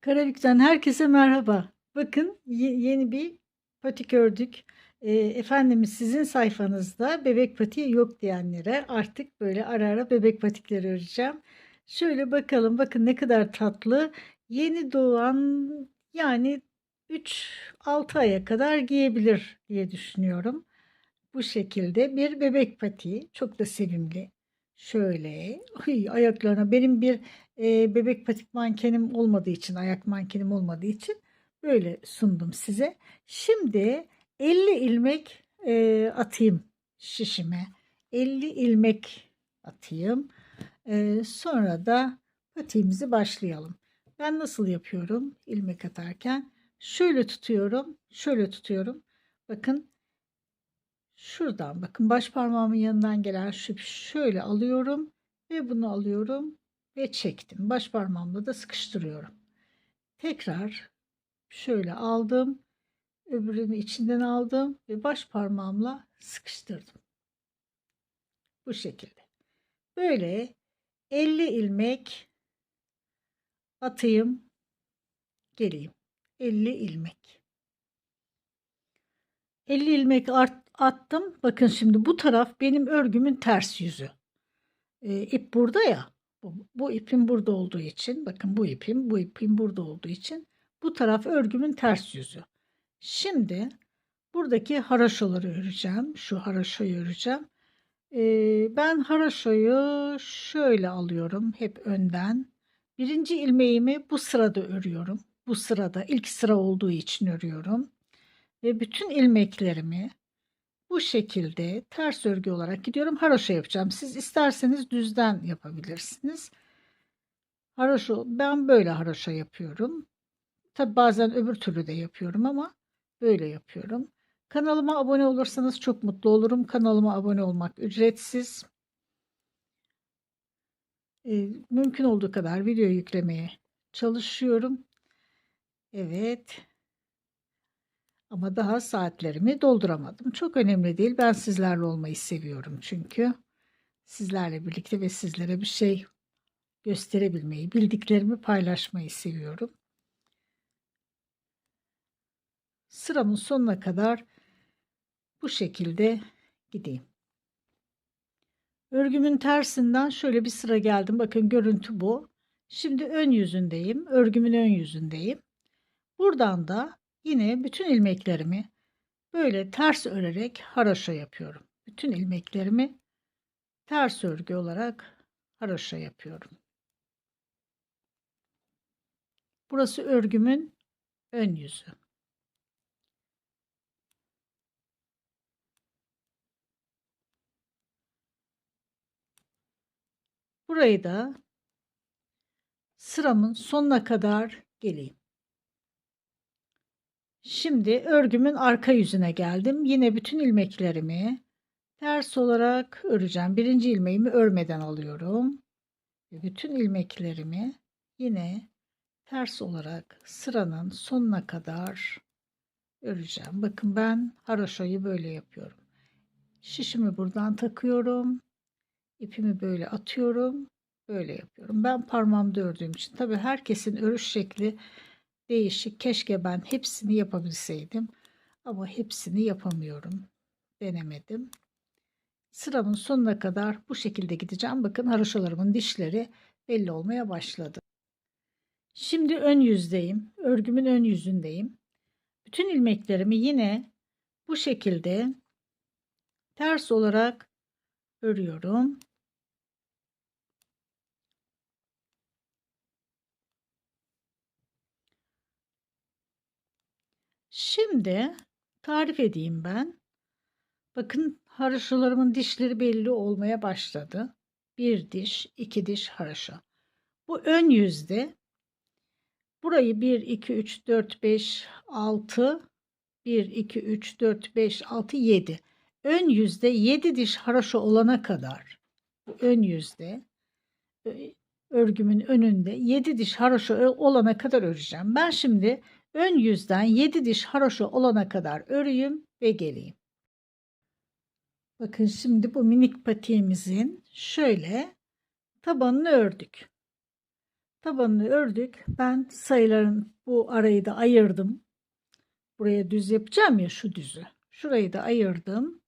Karabük'ten herkese merhaba. Bakın ye- yeni bir patik ördük. Ee, efendimiz sizin sayfanızda bebek patiği yok diyenlere artık böyle ara ara bebek patikleri öreceğim. Şöyle bakalım bakın ne kadar tatlı. Yeni doğan yani 3-6 aya kadar giyebilir diye düşünüyorum. Bu şekilde bir bebek patiği çok da sevimli. Şöyle ay, ayaklarına benim bir e, bebek patik mankenim olmadığı için, ayak mankenim olmadığı için böyle sundum size. Şimdi 50 ilmek e, atayım şişime. 50 ilmek atayım. E, sonra da patiğimizi başlayalım. Ben nasıl yapıyorum ilmek atarken? Şöyle tutuyorum, şöyle tutuyorum. Bakın şuradan bakın baş parmağımın yanından gelen şu şöyle alıyorum ve bunu alıyorum ve çektim. Baş parmağımla da sıkıştırıyorum. Tekrar şöyle aldım. Öbürünü içinden aldım ve baş parmağımla sıkıştırdım. Bu şekilde. Böyle 50 ilmek atayım geleyim. 50 ilmek. 50 ilmek art, attım. Bakın şimdi bu taraf benim örgümün ters yüzü. E, ip burada ya. Bu, bu ipin burada olduğu için bakın bu ipim bu ipin burada olduğu için bu taraf örgümün ters yüzü. Şimdi buradaki haraşoları öreceğim. Şu haraşoyu öreceğim. Ee, ben haraşoyu şöyle alıyorum hep önden. Birinci ilmeğimi bu sırada örüyorum. Bu sırada ilk sıra olduğu için örüyorum. Ve bütün ilmeklerimi bu şekilde ters örgü olarak gidiyorum. Haroşa yapacağım. Siz isterseniz düzden yapabilirsiniz. Haroşa ben böyle haroşa yapıyorum. Tabi bazen öbür türlü de yapıyorum ama böyle yapıyorum. Kanalıma abone olursanız çok mutlu olurum. Kanalıma abone olmak ücretsiz. Ee, mümkün olduğu kadar video yüklemeye çalışıyorum. Evet. Ama daha saatlerimi dolduramadım. Çok önemli değil. Ben sizlerle olmayı seviyorum çünkü. Sizlerle birlikte ve sizlere bir şey gösterebilmeyi, bildiklerimi paylaşmayı seviyorum. Sıramın sonuna kadar bu şekilde gideyim. Örgümün tersinden şöyle bir sıra geldim. Bakın görüntü bu. Şimdi ön yüzündeyim. Örgümün ön yüzündeyim. Buradan da Yine bütün ilmeklerimi böyle ters örerek haraşo yapıyorum. Bütün ilmeklerimi ters örgü olarak haraşo yapıyorum. Burası örgümün ön yüzü. Burayı da sıramın sonuna kadar geleyim. Şimdi örgümün arka yüzüne geldim. Yine bütün ilmeklerimi ters olarak öreceğim. Birinci ilmeğimi örmeden alıyorum. Ve bütün ilmeklerimi yine ters olarak sıranın sonuna kadar öreceğim. Bakın ben haroşayı böyle yapıyorum. Şişimi buradan takıyorum. İpimi böyle atıyorum. Böyle yapıyorum. Ben parmağımda ördüğüm için tabii herkesin örüş şekli değişik. Keşke ben hepsini yapabilseydim. Ama hepsini yapamıyorum. Denemedim. Sıramın sonuna kadar bu şekilde gideceğim. Bakın haroşalarımın dişleri belli olmaya başladı. Şimdi ön yüzdeyim. Örgümün ön yüzündeyim. Bütün ilmeklerimi yine bu şekilde ters olarak örüyorum. Şimdi tarif edeyim ben. Bakın haraşolarımın dişleri belli olmaya başladı. Bir diş, iki diş haraşo. Bu ön yüzde burayı 1, 2, 3, 4, 5, 6, 1, 2, 3, 4, 5, 6, 7. Ön yüzde 7 diş haraşo olana kadar bu ön yüzde örgümün önünde 7 diş haraşo olana kadar öreceğim. Ben şimdi Ön yüzden 7 diş haroşa olana kadar öreyim ve geleyim. Bakın şimdi bu minik patiğimizin şöyle tabanını ördük. Tabanını ördük. Ben sayıların bu arayı da ayırdım. Buraya düz yapacağım ya şu düzü. Şurayı da ayırdım.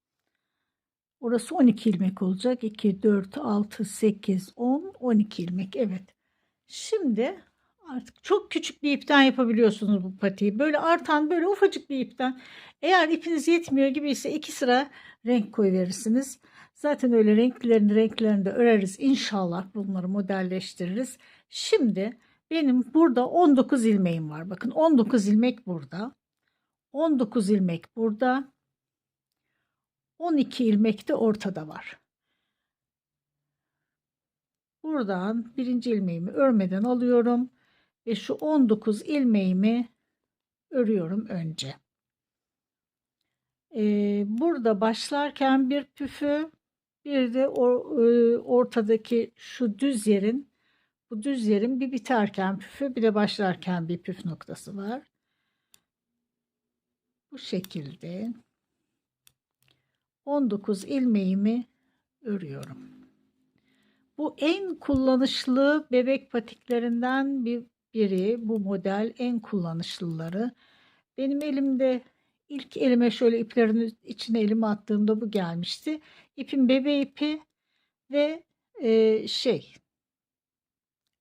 Orası 12 ilmek olacak. 2, 4, 6, 8, 10, 12 ilmek. Evet. Şimdi artık çok küçük bir ipten yapabiliyorsunuz bu patiği. Böyle artan böyle ufacık bir ipten. Eğer ipiniz yetmiyor gibi ise iki sıra renk koyuverirsiniz. Zaten öyle renklerini renklerini de öreriz. İnşallah bunları modelleştiririz. Şimdi benim burada 19 ilmeğim var. Bakın 19 ilmek burada. 19 ilmek burada. 12 ilmek de ortada var. Buradan birinci ilmeğimi örmeden alıyorum ve şu 19 ilmeğimi örüyorum önce. Ee, burada başlarken bir püfü bir de or, e, ortadaki şu düz yerin bu düz yerin bir biterken püfü bir de başlarken bir püf noktası var. Bu şekilde 19 ilmeğimi örüyorum. Bu en kullanışlı bebek patiklerinden bir biri. Bu model en kullanışlıları. Benim elimde ilk elime şöyle iplerin içine elimi attığımda bu gelmişti. İpim bebe ipi ve e, şey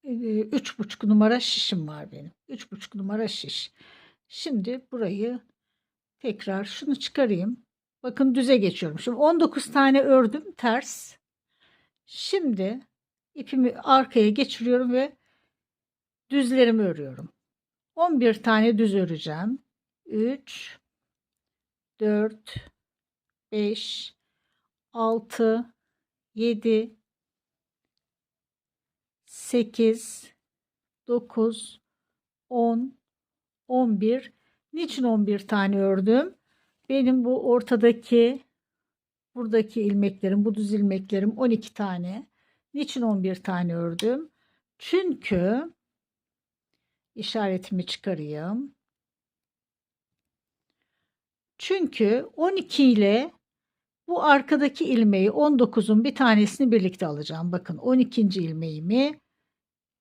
e, üç buçuk numara şişim var benim. Üç buçuk numara şiş. Şimdi burayı tekrar şunu çıkarayım. Bakın düze geçiyorum. Şimdi 19 tane ördüm ters. Şimdi ipimi arkaya geçiriyorum ve düzlerimi örüyorum. 11 tane düz öreceğim. 3 4 5 6 7 8 9 10 11 Niçin 11 tane ördüm? Benim bu ortadaki buradaki ilmeklerim, bu düz ilmeklerim 12 tane. Niçin 11 tane ördüm? Çünkü işaretimi çıkarayım. Çünkü 12 ile bu arkadaki ilmeği 19'un bir tanesini birlikte alacağım. Bakın 12. ilmeğimi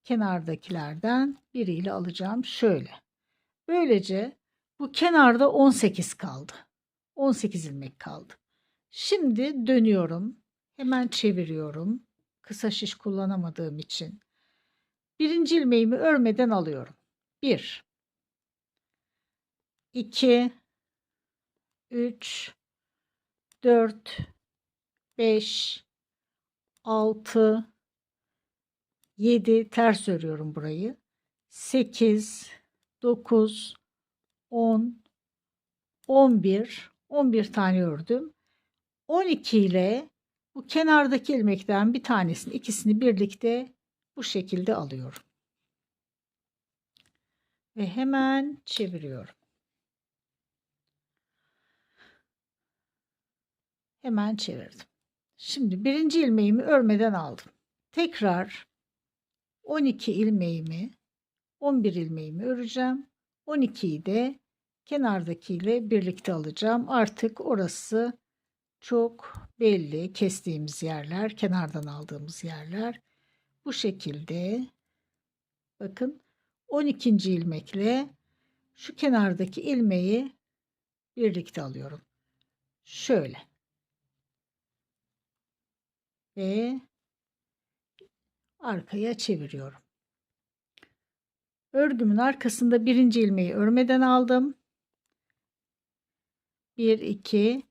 kenardakilerden biriyle alacağım. Şöyle. Böylece bu kenarda 18 kaldı. 18 ilmek kaldı. Şimdi dönüyorum. Hemen çeviriyorum. Kısa şiş kullanamadığım için. Birinci ilmeğimi örmeden alıyorum. 1 2 3 4 5 6 7 ters örüyorum burayı. 8 9 10 11 11 tane ördüm. 12 ile bu kenardaki ilmekten bir tanesini ikisini birlikte bu şekilde alıyorum. Ve hemen çeviriyorum. Hemen çevirdim. Şimdi birinci ilmeğimi örmeden aldım. Tekrar 12 ilmeğimi 11 ilmeğimi öreceğim. 12'yi de kenardakiyle birlikte alacağım. Artık orası çok belli kestiğimiz yerler, kenardan aldığımız yerler. Bu şekilde bakın 12. ilmekle şu kenardaki ilmeği birlikte alıyorum. Şöyle. Ve arkaya çeviriyorum. Örgümün arkasında birinci ilmeği örmeden aldım. 1, 2,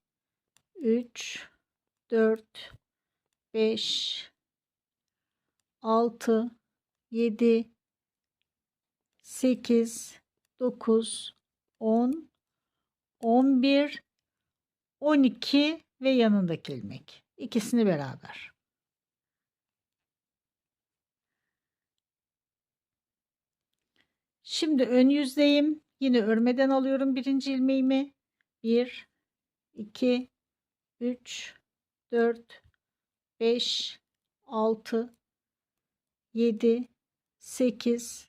3, 4, 5, 6, 7, 8, 9, 10, 11, 12 ve yanındaki ilmek. İkisini beraber. Şimdi ön yüzdeyim. Yine örmeden alıyorum birinci ilmeğimi. 1, 2, 3, 4, 5, 6, 7, 8,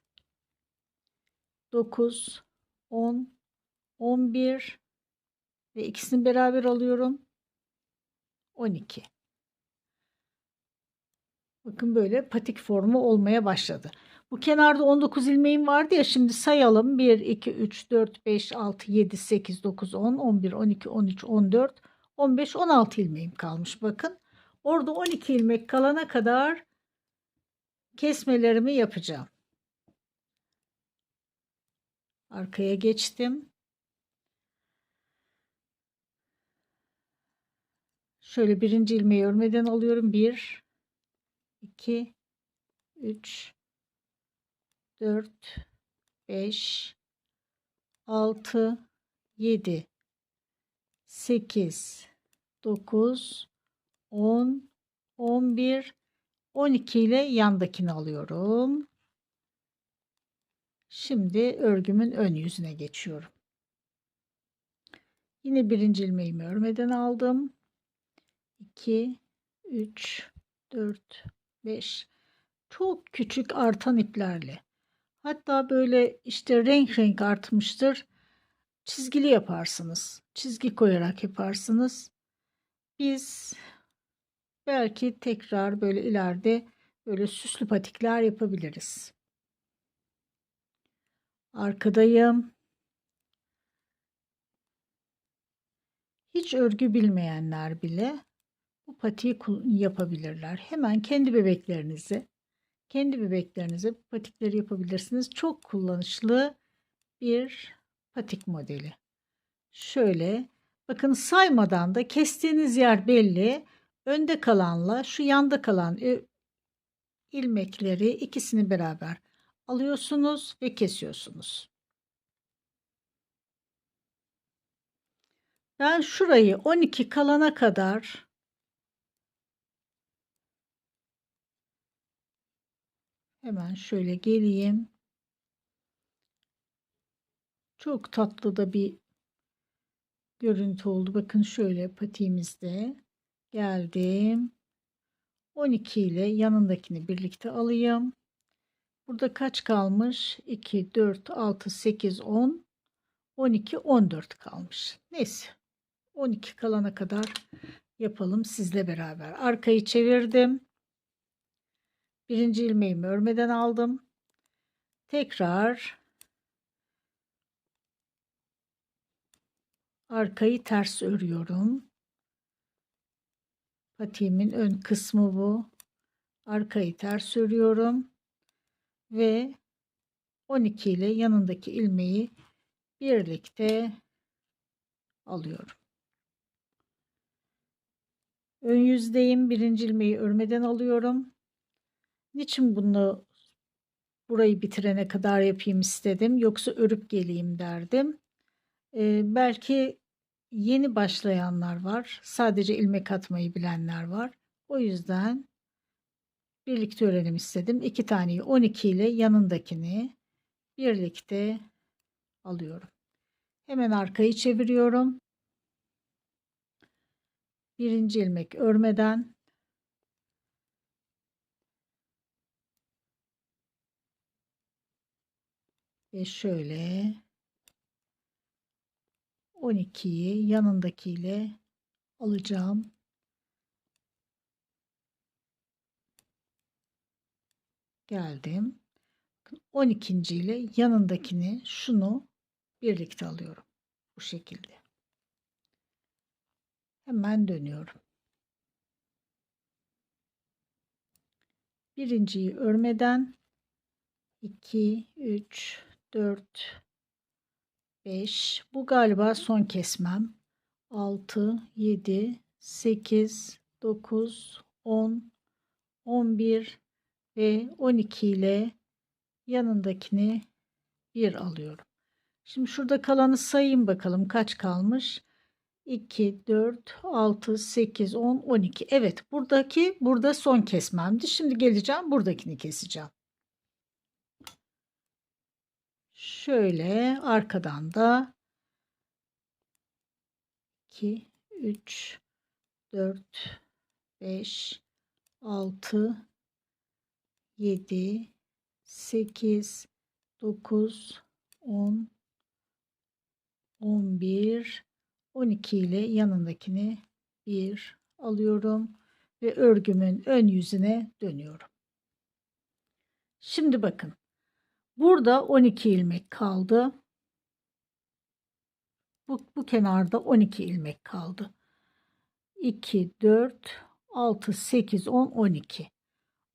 9, 10, 11 ve ikisini beraber alıyorum. 12. Bakın böyle patik formu olmaya başladı. Bu kenarda 19 ilmeğim vardı ya şimdi sayalım. 1, 2, 3, 4, 5, 6, 7, 8, 9, 10, 11, 12, 13, 14, 15, 16 ilmeğim kalmış bakın. Orada 12 ilmek kalana kadar kesmelerimi yapacağım. Arkaya geçtim. Şöyle birinci ilmeği örmeden alıyorum. 1 2 3 4 5 6 7 8 9 10 11 12 ile yandakini alıyorum. Şimdi örgümün ön yüzüne geçiyorum. Yine birinci ilmeğimi örmeden aldım. 2 3 4 5 çok küçük artan iplerle. Hatta böyle işte renk renk artmıştır. Çizgili yaparsınız. Çizgi koyarak yaparsınız. Biz belki tekrar böyle ileride böyle süslü patikler yapabiliriz arkadayım hiç örgü bilmeyenler bile bu patiği yapabilirler. Hemen kendi bebeklerinizi kendi bebeklerinize bu patikleri yapabilirsiniz. Çok kullanışlı bir patik modeli. Şöyle bakın saymadan da kestiğiniz yer belli. Önde kalanla şu yanda kalan ilmekleri ikisini beraber alıyorsunuz ve kesiyorsunuz. Ben şurayı 12 kalana kadar Hemen şöyle geleyim. Çok tatlı da bir görüntü oldu. Bakın şöyle patiğimizde geldim. 12 ile yanındakini birlikte alayım. Burada kaç kalmış? 2, 4, 6, 8, 10, 12, 14 kalmış. Neyse. 12 kalana kadar yapalım sizle beraber. Arkayı çevirdim. Birinci ilmeğimi örmeden aldım. Tekrar arkayı ters örüyorum. Patiğimin ön kısmı bu. Arkayı ters örüyorum ve 12 ile yanındaki ilmeği birlikte alıyorum. Ön yüzdeyim. Birinci ilmeği örmeden alıyorum. Niçin bunu burayı bitirene kadar yapayım istedim. Yoksa örüp geleyim derdim. Ee, belki yeni başlayanlar var. Sadece ilmek atmayı bilenler var. O yüzden birlikte öğrenim istedim. İki taneyi 12 ile yanındakini birlikte alıyorum. Hemen arkayı çeviriyorum. Birinci ilmek örmeden ve şöyle 12'yi yanındakiyle alacağım. Geldim. 12. ile yanındakini şunu birlikte alıyorum. Bu şekilde. Hemen dönüyorum. Birinciyi örmeden 2 3 4 5 bu galiba son kesmem 6 7 8 9 10 11 ve 12 ile yanındakini bir alıyorum. Şimdi şurada kalanı sayayım bakalım kaç kalmış. 2, 4, 6, 8, 10, 12. Evet buradaki burada son kesmemdi. Şimdi geleceğim buradakini keseceğim. Şöyle arkadan da 2, 3, 4, 5, 6, 7, 8, 9, 10, 11, 12 ile yanındakini bir alıyorum ve örgümün ön yüzüne dönüyorum. Şimdi bakın Burada 12 ilmek kaldı. Bu, bu kenarda 12 ilmek kaldı. 2, 4, 6, 8, 10, 12.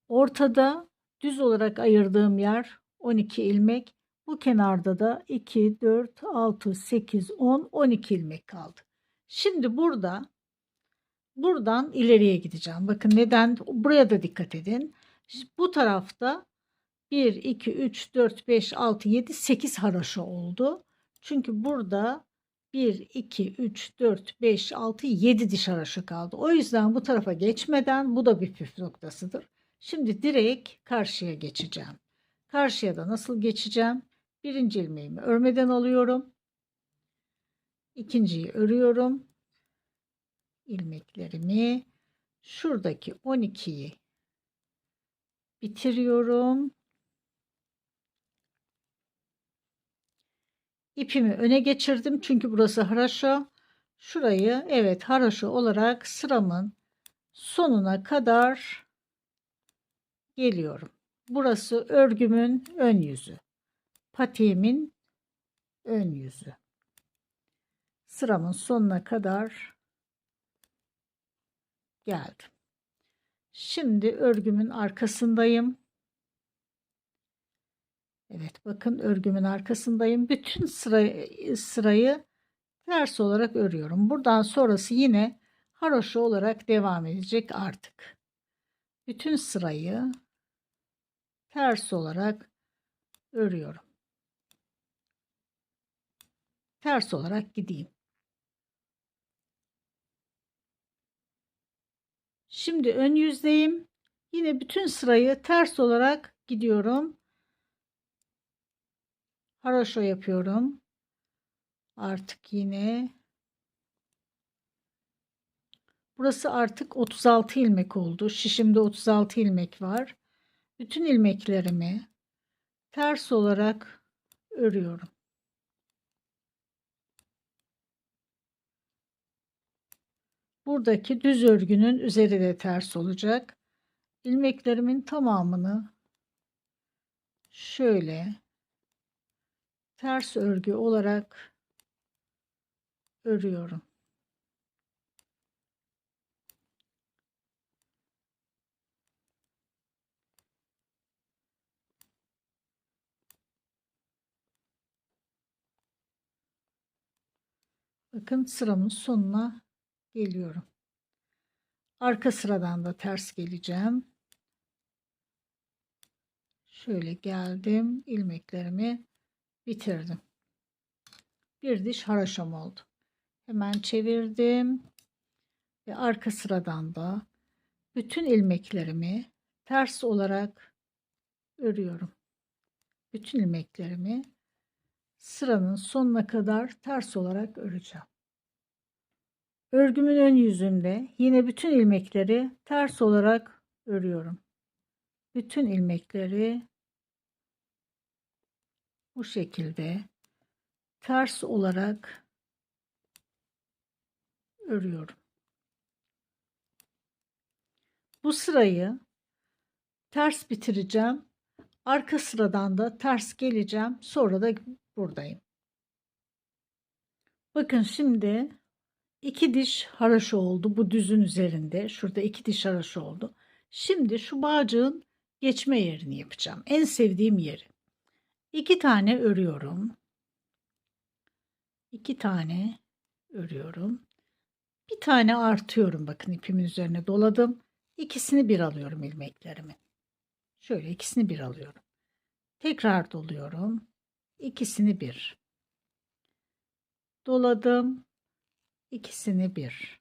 Ortada düz olarak ayırdığım yer 12 ilmek. Bu kenarda da 2, 4, 6, 8, 10, 12 ilmek kaldı. Şimdi burada buradan ileriye gideceğim. Bakın neden? Buraya da dikkat edin. Bu tarafta 1, 2, 3, 4, 5, 6, 7, 8 haraşo oldu. Çünkü burada 1, 2, 3, 4, 5, 6, 7 diş haraşo kaldı. O yüzden bu tarafa geçmeden bu da bir püf noktasıdır. Şimdi direkt karşıya geçeceğim. Karşıya da nasıl geçeceğim? Birinci ilmeğimi örmeden alıyorum. İkinciyi örüyorum. ilmeklerimi şuradaki 12'yi bitiriyorum. İpimi öne geçirdim çünkü burası haraşo. Şurayı evet haraşo olarak sıramın sonuna kadar geliyorum. Burası örgümün ön yüzü. Patiğimin ön yüzü. Sıramın sonuna kadar geldim. Şimdi örgümün arkasındayım. Evet bakın örgümün arkasındayım. Bütün sırayı, sırayı ters olarak örüyorum. Buradan sonrası yine haroşa olarak devam edecek artık. Bütün sırayı ters olarak örüyorum. Ters olarak gideyim. Şimdi ön yüzdeyim. Yine bütün sırayı ters olarak gidiyorum. Haroşo yapıyorum. Artık yine Burası artık 36 ilmek oldu. Şişimde 36 ilmek var. Bütün ilmeklerimi ters olarak örüyorum. Buradaki düz örgünün üzeri de ters olacak. İlmeklerimin tamamını şöyle ters örgü olarak örüyorum. Bakın sıramın sonuna geliyorum. Arka sıradan da ters geleceğim. Şöyle geldim. ilmeklerimi bitirdim. Bir diş haraşam oldu. Hemen çevirdim. Ve arka sıradan da bütün ilmeklerimi ters olarak örüyorum. Bütün ilmeklerimi sıranın sonuna kadar ters olarak öreceğim. Örgümün ön yüzünde yine bütün ilmekleri ters olarak örüyorum. Bütün ilmekleri bu şekilde ters olarak örüyorum. Bu sırayı ters bitireceğim. Arka sıradan da ters geleceğim. Sonra da buradayım. Bakın şimdi iki diş haraşo oldu bu düzün üzerinde. Şurada iki diş haraşo oldu. Şimdi şu bağcığın geçme yerini yapacağım. En sevdiğim yeri. İki tane örüyorum. İki tane örüyorum. Bir tane artıyorum. Bakın ipimin üzerine doladım. İkisini bir alıyorum ilmeklerimin. Şöyle ikisini bir alıyorum. Tekrar doluyorum ikisini bir. Doladım. ikisini bir.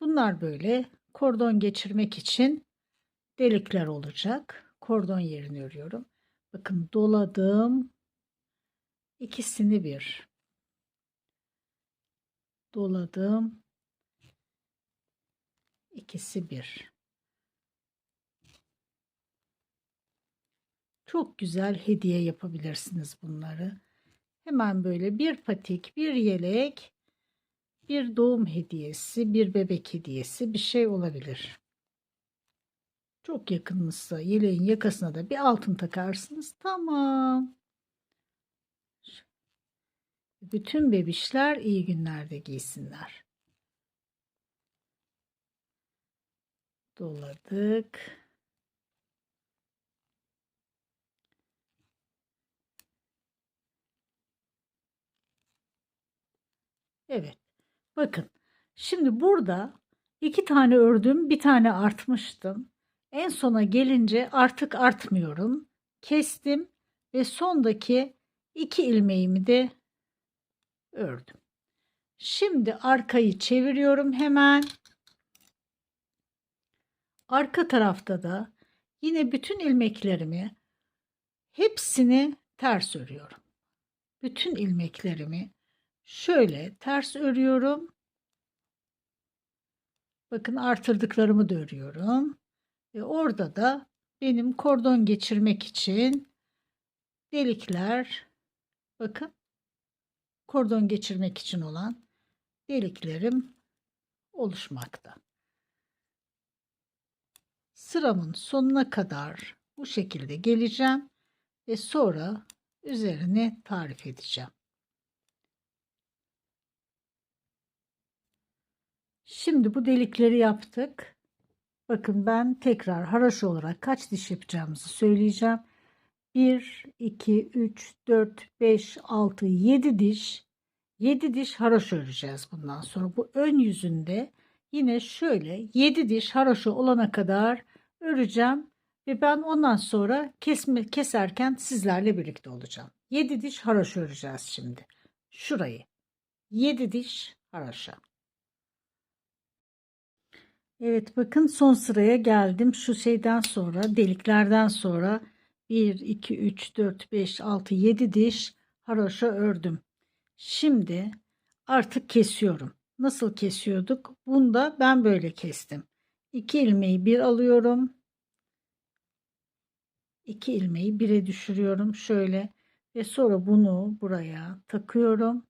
Bunlar böyle kordon geçirmek için delikler olacak. Kordon yerini örüyorum. Bakın doladım. ikisini bir. Doladım. ikisi bir. Çok güzel hediye yapabilirsiniz bunları. Hemen böyle bir patik, bir yelek, bir doğum hediyesi, bir bebek hediyesi bir şey olabilir. Çok yakınınızsa yeleğin yakasına da bir altın takarsınız. Tamam. Bütün bebişler iyi günlerde giysinler. Doladık. Evet. Bakın. Şimdi burada iki tane ördüm, bir tane artmıştım. En sona gelince artık artmıyorum. Kestim ve sondaki iki ilmeğimi de ördüm. Şimdi arkayı çeviriyorum hemen. Arka tarafta da yine bütün ilmeklerimi hepsini ters örüyorum. Bütün ilmeklerimi şöyle ters örüyorum. Bakın artırdıklarımı da örüyorum. Ve orada da benim kordon geçirmek için delikler bakın kordon geçirmek için olan deliklerim oluşmakta. Sıramın sonuna kadar bu şekilde geleceğim ve sonra üzerine tarif edeceğim. Şimdi bu delikleri yaptık. Bakın ben tekrar haraşo olarak kaç diş yapacağımızı söyleyeceğim. 1, 2, 3, 4, 5, 6, 7 diş. 7 diş haraşo öreceğiz bundan sonra. Bu ön yüzünde yine şöyle 7 diş haraşo olana kadar öreceğim. Ve ben ondan sonra kesme, keserken sizlerle birlikte olacağım. 7 diş haraşo öreceğiz şimdi. Şurayı. 7 diş haraşo. Evet bakın son sıraya geldim. Şu şeyden sonra deliklerden sonra 1, 2, 3, 4, 5, 6, 7 diş haroşa ördüm. Şimdi artık kesiyorum. Nasıl kesiyorduk? Bunda ben böyle kestim. 2 ilmeği bir alıyorum. 2 ilmeği bire düşürüyorum şöyle ve sonra bunu buraya takıyorum.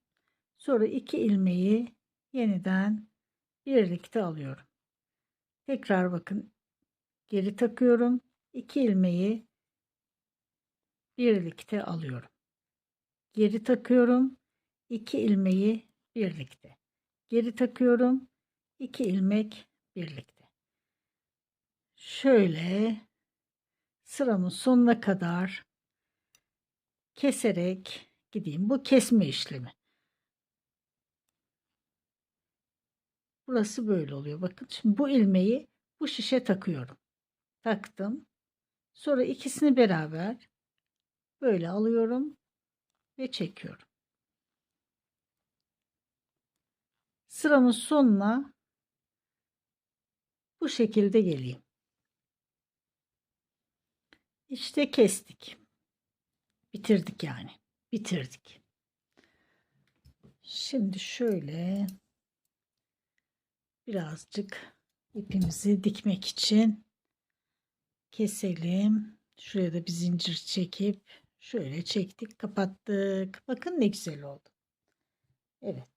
Sonra 2 ilmeği yeniden birlikte alıyorum. Tekrar bakın. Geri takıyorum. 2 ilmeği birlikte alıyorum. Geri takıyorum. 2 ilmeği birlikte. Geri takıyorum. 2 ilmek birlikte. Şöyle sıramın sonuna kadar keserek gideyim. Bu kesme işlemi. Burası böyle oluyor. Bakın şimdi bu ilmeği bu şişe takıyorum. Taktım. Sonra ikisini beraber böyle alıyorum ve çekiyorum. Sıramın sonuna bu şekilde geleyim. İşte kestik. Bitirdik yani. Bitirdik. Şimdi şöyle birazcık ipimizi dikmek için keselim. Şuraya da bir zincir çekip şöyle çektik, kapattık. Bakın ne güzel oldu. Evet.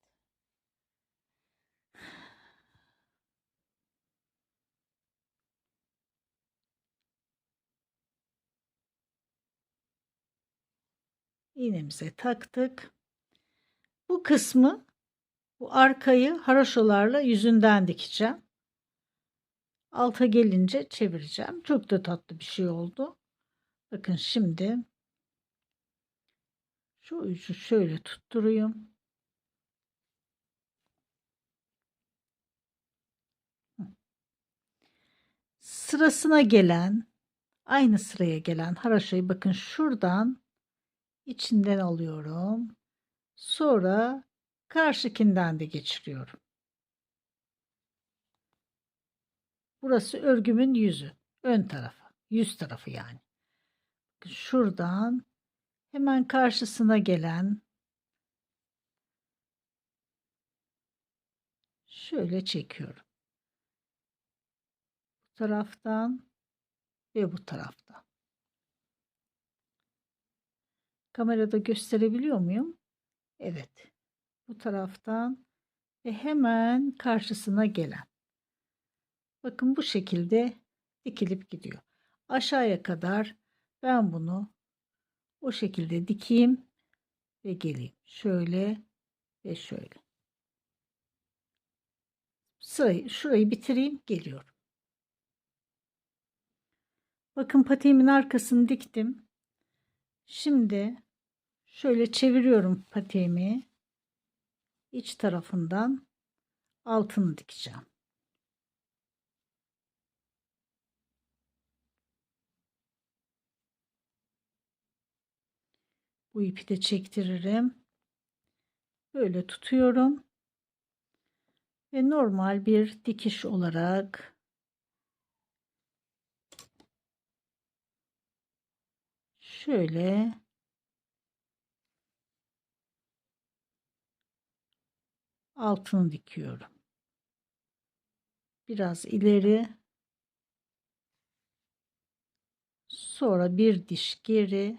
İğnemize taktık. Bu kısmı bu arkayı haroşalarla yüzünden dikeceğim. Alta gelince çevireceğim. Çok da tatlı bir şey oldu. Bakın şimdi şu ucu şöyle tutturayım. Sırasına gelen aynı sıraya gelen haraşayı bakın şuradan içinden alıyorum. Sonra karşıkinden de geçiriyorum. Burası örgümün yüzü. Ön tarafı. Yüz tarafı yani. Şuradan hemen karşısına gelen şöyle çekiyorum. Bu taraftan ve bu taraftan. Kamerada gösterebiliyor muyum? Evet bu taraftan ve hemen karşısına gelen. Bakın bu şekilde dikilip gidiyor. Aşağıya kadar ben bunu o şekilde dikeyim ve geleyim. Şöyle ve şöyle. Sırayı, şurayı bitireyim geliyorum. Bakın patiğimin arkasını diktim. Şimdi şöyle çeviriyorum patiğimi. İç tarafından altını dikeceğim. Bu ipi de çektiririm. Böyle tutuyorum. Ve normal bir dikiş olarak şöyle altını dikiyorum. Biraz ileri sonra bir diş geri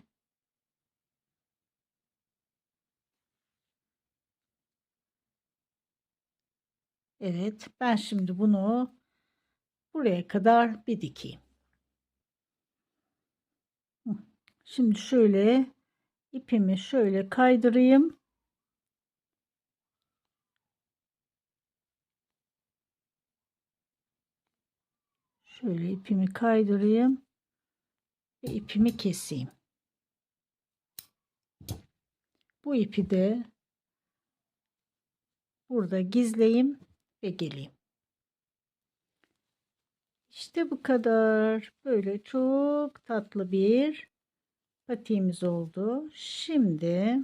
Evet, ben şimdi bunu buraya kadar bir dikeyim. Şimdi şöyle ipimi şöyle kaydırayım. Şöyle ipimi kaydırayım ve ipimi keseyim. Bu ipi de burada gizleyeyim ve geleyim. İşte bu kadar. Böyle çok tatlı bir patiğimiz oldu. Şimdi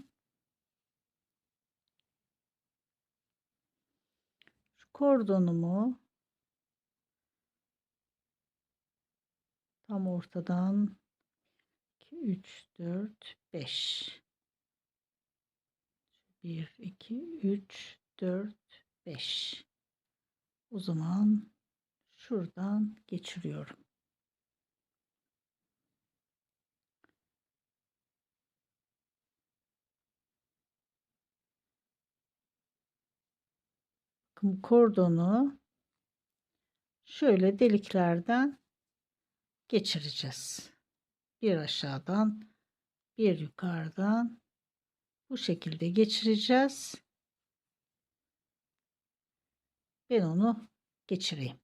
şu kordonumu tam ortadan 2 3 4 5 1 2 3 4 5 o zaman şuradan geçiriyorum. Bakın kordonu şöyle deliklerden geçireceğiz. Bir aşağıdan bir yukarıdan bu şekilde geçireceğiz. Ben onu geçireyim.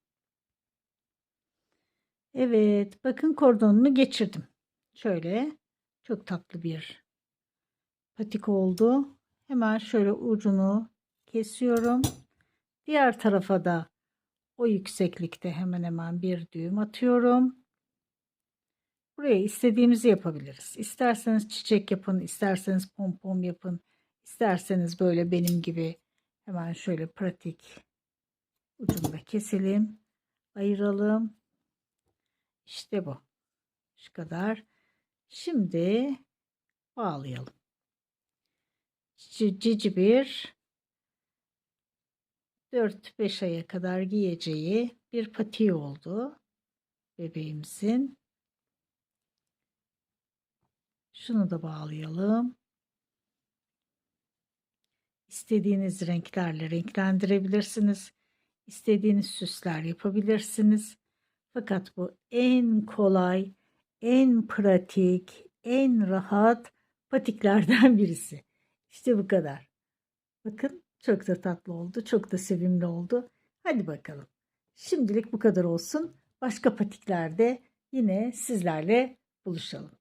Evet, bakın kordonunu geçirdim. Şöyle çok tatlı bir patik oldu. Hemen şöyle ucunu kesiyorum. Diğer tarafa da o yükseklikte hemen hemen bir düğüm atıyorum. Buraya istediğimizi yapabiliriz. İsterseniz çiçek yapın, isterseniz pompon yapın, isterseniz böyle benim gibi hemen şöyle pratik ucunu da keselim. Ayıralım. İşte bu. Şu kadar. Şimdi bağlayalım. Cici bir 4-5 aya kadar giyeceği bir patiği oldu bebeğimizin. Şunu da bağlayalım. İstediğiniz renklerle renklendirebilirsiniz istediğiniz süsler yapabilirsiniz. Fakat bu en kolay, en pratik, en rahat patiklerden birisi. İşte bu kadar. Bakın çok da tatlı oldu, çok da sevimli oldu. Hadi bakalım. Şimdilik bu kadar olsun. Başka patiklerde yine sizlerle buluşalım.